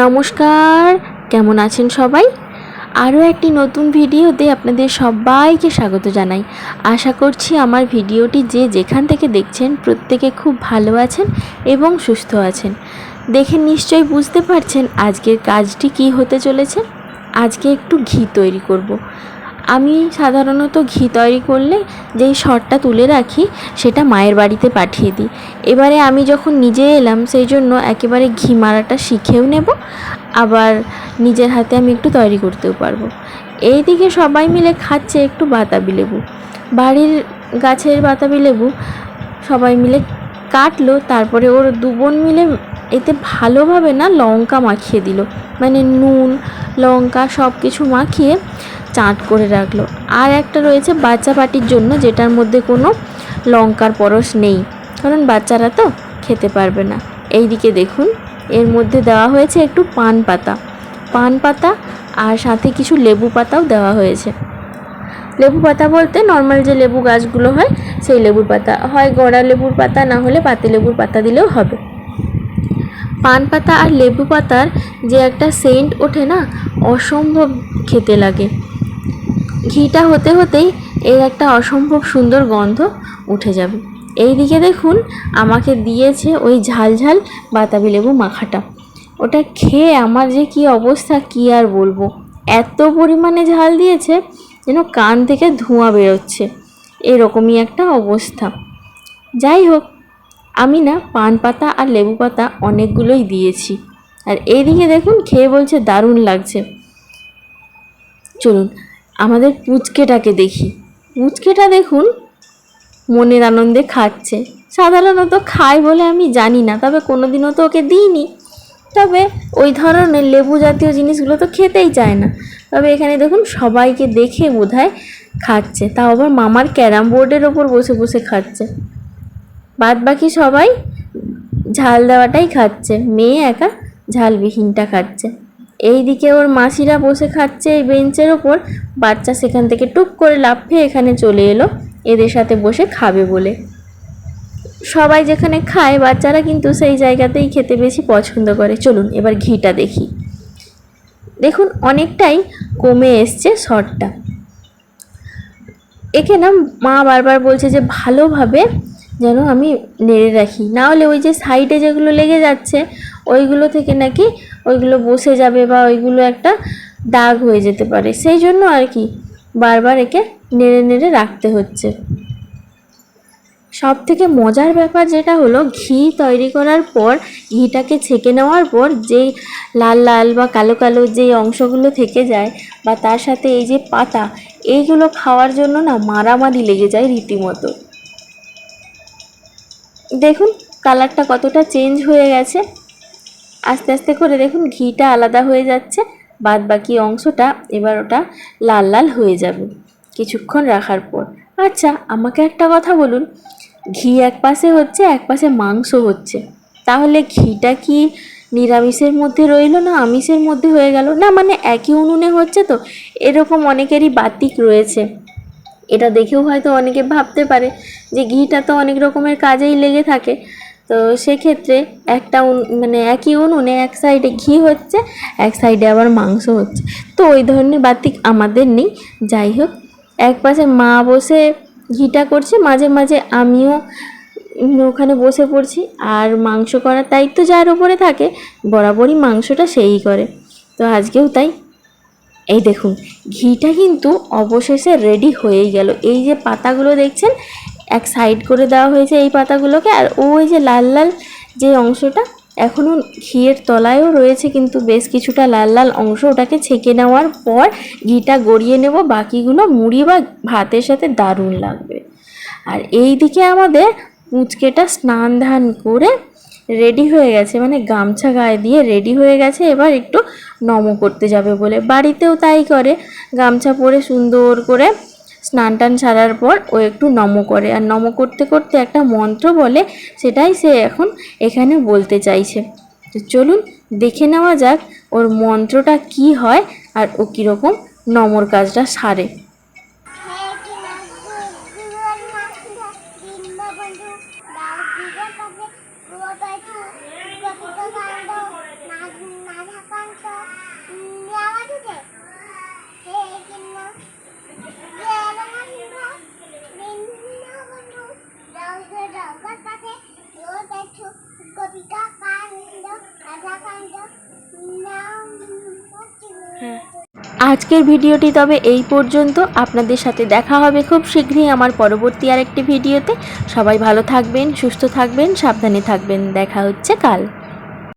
নমস্কার, কেমন আছেন সবাই? আরও একটি নতুন ভিডিওতে আপনাদের সবাইকে স্বাগত জানাই। আশা করছি আমার ভিডিওটি যে যেখান থেকে দেখছেন প্রত্যেকে খুব ভালো আছেন এবং সুস্থ আছেন। দেখে নিশ্চয় বুঝতে পারছেন আজকের কাজটি কি হতে চলেছে। আজকে একটু ঘি তৈরি করব। আমি সাধারণত ঘি তৈরি করলে যেই শটটা তুলে রাখি, সেটা মায়ের বাড়িতে পাঠিয়ে দিই। এবারে আমি যখন নিজে এলাম, সেই জন্য একেবারে ঘি মারাটা শিখেও নেব, আবার নিজের হাতে আমি একটু তৈরি করতেও পারব। এইদিকে সবাই মিলে খাচ্ছে একটু বাতাবি লেবু। বাড়ির গাছের বাতাবি লেবু সবাই মিলে কাটলো, তারপরে ওর দু বোন মিলে এতে ভালোভাবে না লঙ্কা মাখিয়ে দিল। মানে নুন, লঙ্কা সব কিছু মাখিয়ে চাট করে রাখল। আর একটা রয়েছে বাচ্চা পাটির জন্য, যেটার মধ্যে কোনো লঙ্কার পরশ নেই। কারণ বাচ্চারা তো খেতে পারবে না। এই দিকে দেখুন, এর মধ্যে দেওয়া হয়েছে একটু পান পাতা। পান পাতা আর সাথে কিছু লেবু পাতাও দেওয়া হয়েছে। লেবু পাতা বলতে নর্মাল যে লেবু গাছগুলো হয়, সেই লেবুর পাতা। হয় গড়া লেবুর পাতা, না হলে পাতি লেবুর পাতা দিলেও হবে। পান পাতা আর লেবু পাতার যে একটা সেন্ট ওঠে না, অসম্ভব খেতে লাগে। ঘিটা হতে হতেই এর একটা অসম্ভব সুন্দর গন্ধ উঠে যাবে। এই দিকে দেখুন, আমাকে দিয়েছে ওই ঝাল ঝাল বাতাবি লেবু মাখাটা। ওটা খেয়ে আমার যে কি অবস্থা, কি আর বলব? এত পরিমাণে ঝাল দিয়েছে যেন কান থেকে ধোঁয়া বেরোচ্ছে। এরকমই একটা অবস্থা। যাই হোক, আমি না পান পাতা আর লেবু পাতা অনেকগুলোই দিয়েছি। আর এইদিকে দেখুন, খেয়ে বলছে দারুণ লাগছে। চলুন আমাদের পুচকেটাকে দেখি। পুচকেটা দেখুন, মনের আনন্দে খাচ্ছে। সাধারণত খায় বলে আমি জানি না, তবে কোনোদিনও তো ওকে দিইনি। তবে ওই ধরনের লেবু জাতীয় জিনিসগুলো তো খেতেই চায় না। তবে এখানে দেখুন, সবাইকে দেখে বোধহয় খাচ্ছে। তাও আবার মামার ক্যারাম বোর্ডের ওপর বসে বসে খাচ্ছে। বাদ বাকি সবাই ঝাল দেওয়াটাই খাচ্ছে। মেয়ে একা ঝালবিহীনটা খাচ্ছে। এই দিকে ওর মাসিরা বসে খাচ্ছে এই বেঞ্চের ওপর। বাচ্চা সেখান থেকে টুক করে লাফে এখানে চলে এলো। এদের সাথে বসে খাবে বলে। সবাই যেখানে খায়, বাচ্চারা কিন্তু সেই জায়গাতেই খেতে বেশি পছন্দ করে। চলুন, এবার ঘিটা দেখি। দেখুন, অনেকটাই কমে এসছে শটটা একে না মা বারবার বলছে যে, ভালোভাবে যেন আমি নেড়ে রাখি। না হলে ওই যে সাইডে যেগুলো লেগে যাচ্ছে ওইগুলো থেকে নাকি ওইগুলো বসে যাবে বা ওইগুলো একটা দাগ হয়ে যেতে পারে। সেই জন্য আর কি বারবার একে নেড়ে নেড়ে রাখতে হচ্ছে। সব থেকে মজার ব্যাপার যেটা হলো, ঘি তৈরি করার পর, ঘিটাকে ছেঁকে নেওয়ার পর, যেই লাল লাল বা কালো কালো যেই অংশগুলো থেকে যায় বা তার সাথে এই যে পাতা, এইগুলো খাওয়ার জন্য না মারামারি লেগে যায় রীতিমতো। দেখুন কালারটা কতটা চেঞ্জ হয়ে গেছে। আস্তে আস্তে করে দেখুন ঘিটা আলাদা হয়ে যাচ্ছে বাদ বাকি অংশটা এবার ওটা লাল লাল হয়ে যাবে কিছুক্ষণ রাখার পর। আচ্ছা আমাকে একটা কথা বলুন, ঘি এক পাশে হচ্ছে, এক পাশে মাংস হচ্ছে, তাহলে ঘিটা কি নিরামিষের মধ্যে রইল না আমিষের মধ্যে হয়ে গেল? না মানে একই উনুনে হচ্ছে তো, এরকম অনেকেরই বাতিক রয়েছে। এটা দেখেও হয়তো অনেকে ভাবতে পারে যে ঘিটা তো অনেক রকমের কাজেই লেগে থাকে তো সেক্ষেত্রে একটা মানে একই উনুনে এক সাইডে ঘি হচ্ছে, এক সাইডে আবার মাংস হচ্ছে। তো ওই ধরনের বাতিক আমাদের নেই। যাই হোক, এক পাশে মা বসে ঘিটা করছে, মাঝে মাঝে আমিও ওখানে বসে পড়ছি। আর মাংস করার দায়িত্ব যার উপরে থাকে, বরাবরই মাংসটা সেই করে। তো আজকেও তাই। এই দেখুন, ঘিটা কিন্তু অবশেষে রেডি হয়েই গেল। এই যে পাতাগুলো দেখছেন এক সাইড করে দেওয়া হয়েছে এই পাতাগুলোকে। আর ওই যে লাল লাল যে অংশটা এখনও ঘিয়ের তলায়ও রয়েছে, কিন্তু বেশ কিছুটা লাল লাল অংশ ওটাকে ছেঁকে নেওয়ার পর ঘিটা গড়িয়ে নেব। বাকিগুলো মুড়ি বা ভাতের সাথে দারুণ লাগবে। আর এই দিকে আমাদের পুচকেটা স্নান ধান করে রেডি হয়ে গেছে মানে গামছা গায়ে দিয়ে রেডি হয়ে গেছে। এবার একটু নম করতে যাবে বলে। বাড়িতেও তাই করে। গামছা পরে সুন্দর করে স্নান টান সারার পর ও একটু নম করে। আর নম করতে করতে একটা মন্ত্র বলে, সেটাই সে এখন এখানে বলতে চাইছে। তো চলুন দেখে নেওয়া যাক ওর মন্ত্রটা কি হয় আর ও কীরকম নমর কাজটা সারে। আজকের ভিডিওটি তবে এই পর্যন্ত। আপনাদের সাথে দেখা হবে খুব শীঘ্রই আমার পরবর্তী আরেকটি ভিডিওতে। সবাই ভালো থাকবেন, সুস্থ থাকবেন, সাবধানে থাকবেন। দেখা হচ্ছে কাল।